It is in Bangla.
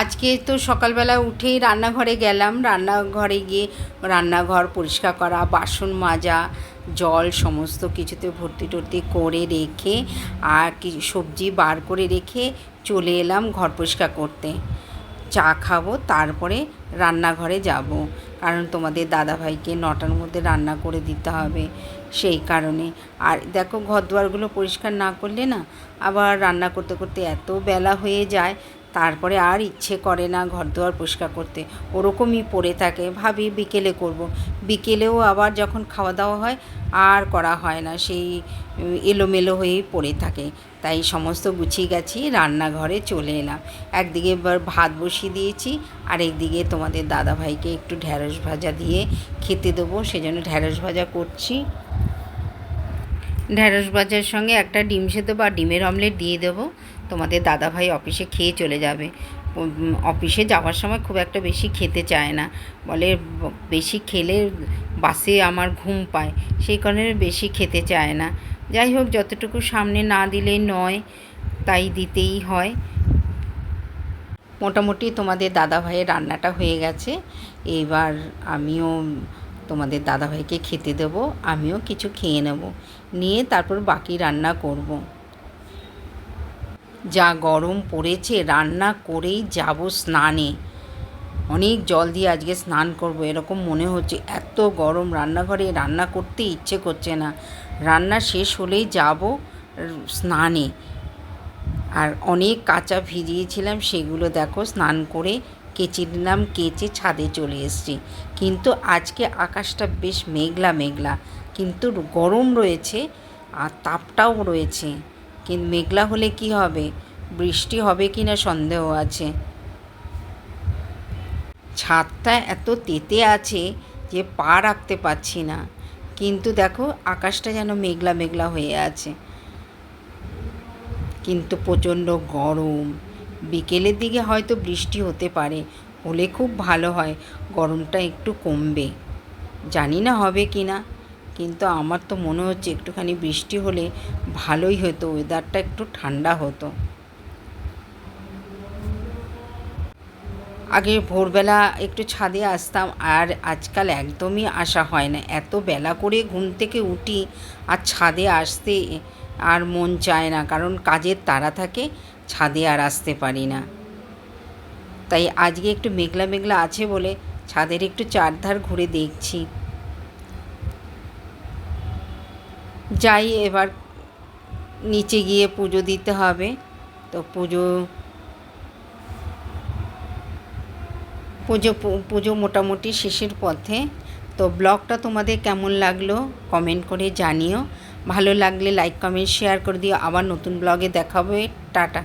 আজকে তো সকালবেলা উঠেই রান্নাঘরে গেলাম। রান্নাঘরে গিয়ে রান্নাঘর পরিষ্কার করা, বাসন মাজা, জল সমস্ত কিছুতে ভর্তি টর্তি করে রেখে আর কি সবজি বার করে রেখে চলে এলাম ঘর পরিষ্কার করতে। চা খাব, তারপরে রান্নাঘরে যাব। কারণ তোমাদের দাদাভাইকে নটার মধ্যে রান্না করে দিতে হবে সেই কারণে। আর দেখো ঘর দুয়ারগুলো পরিষ্কার না করলে না আবার রান্না করতে করতে এত বেলা হয়ে যায় তারপরে আর ইচ্ছে করে না ঘর দুয়ার পরিষ্কার করতে। ওরকমই পড়ে থাকে। ভাবি বিকেলে করব। বিকেলেও আবার যখন খাওয়া দাওয়া হয়, আর করা হয় না। সেই এলোমেলো হয়েই পড়ে থাকে। তাই সমস্ত গুছিয়ে গেছি রান্নাঘরে চলে এলাম। একদিকে এবার ভাত বসিয়ে দিয়েছি আর একদিকে তোমাদের দাদাভাইকে একটু ঢ্যাঁড়স ভাজা দিয়ে খেতে দেবো। সেজন্য ঢ্যাঁড়স ভাজা করছি। ঢ্যাঁড়স ভাজার সঙ্গে একটা ডিম সেদ্ধ বা ডিমের অমলেট দিয়ে দেবো। তোমাদের দাদাভাই অফিসে খেয়ে চলে যাবে। অফিসে যাওয়ার সময় খুব একটা বেশি খেতে চায় না। বলে বেশি খেলে বাসে আমার ঘুম পায়। সেই কারণে বেশি খেতে চায় না। যাই হোক, যতটুকু সামনে না দিলে নয়, তাই দিতেই হয়। মোটামুটি তোমাদের দাদাভাইয়ের রান্নাটা হয়ে গেছে। এবার আমিও তোমাদের দাদাভাইকে খেতে দেবো, আমিও কিছু খেয়ে নেব। নিয়ে তারপর বাকি রান্না করব। যা গরম পড়েছে, রান্না করেই যাব স্নানে। অনেক জল দিয়ে আজকে স্নান করব, এরকম মনে হচ্ছে। এত গরম রান্নাঘরে রান্না করতে ইচ্ছে করছে না। রান্না শেষ হলেই যাব স্নানে। আর অনেক কাঁচা ভিজিয়েছিলাম, সেগুলো দেখো স্নান করে কেচে নাম কেচে ছাদে চলে এসেছি। কিন্তু আজকে আকাশটা বেশ মেঘলা মেঘলা। কিন্তু গরম রয়েছে আর তাপটাও রয়েছে। কিন্তু মেঘলা হলে কি হবে? বৃষ্টি হবে কি না সন্দেহ আছে। ছাদটা এত তেতে আছে যে পা রাখতে পারছি না। কিন্তু দেখো, আকাশটা যেন মেঘলা মেঘলা হয়ে আছে। কিন্তু প্রচণ্ড গরম। বিকেলের দিকে হয়তো বৃষ্টি হতে পারে, হলে খুব ভালো হয়, গরমটা একটু কমবে। জানি না হবে কি না, কিন্তু আমার তো মনে হচ্ছে একটুখানি বৃষ্টি হলে ভালোই হতো ওয়েদারটা একটু ঠান্ডা হতো। আগে ভোরবেলা একটু ছাদে আসতাম, আর আজকাল একদমই আসা হয় না। এত বেলা করে ঘুম থেকে উঠি, আর ছাদে আসতে আর মন চায় না, কারণ কাজের তাড়া থাকে, ছাদে আর আসতে পারি না। তাই আজকে একটু মেঘলা মেঘলা আছে বলে ছাদের একটু চারধার ঘুরে দেখছি। যাই এবার নিচে গিয়ে পুজো দিতে হবে। তো পুজো পুজো পুজো মোটামুটি শেষের পথে। তো ব্লগটা তোমাদের কেমন লাগল কমেন্ট করে জানিও। ভালো লাগলে লাইক কমেন্ট শেয়ার করে দিও। আবার নতুন ব্লগে দেখাবে। টাটা।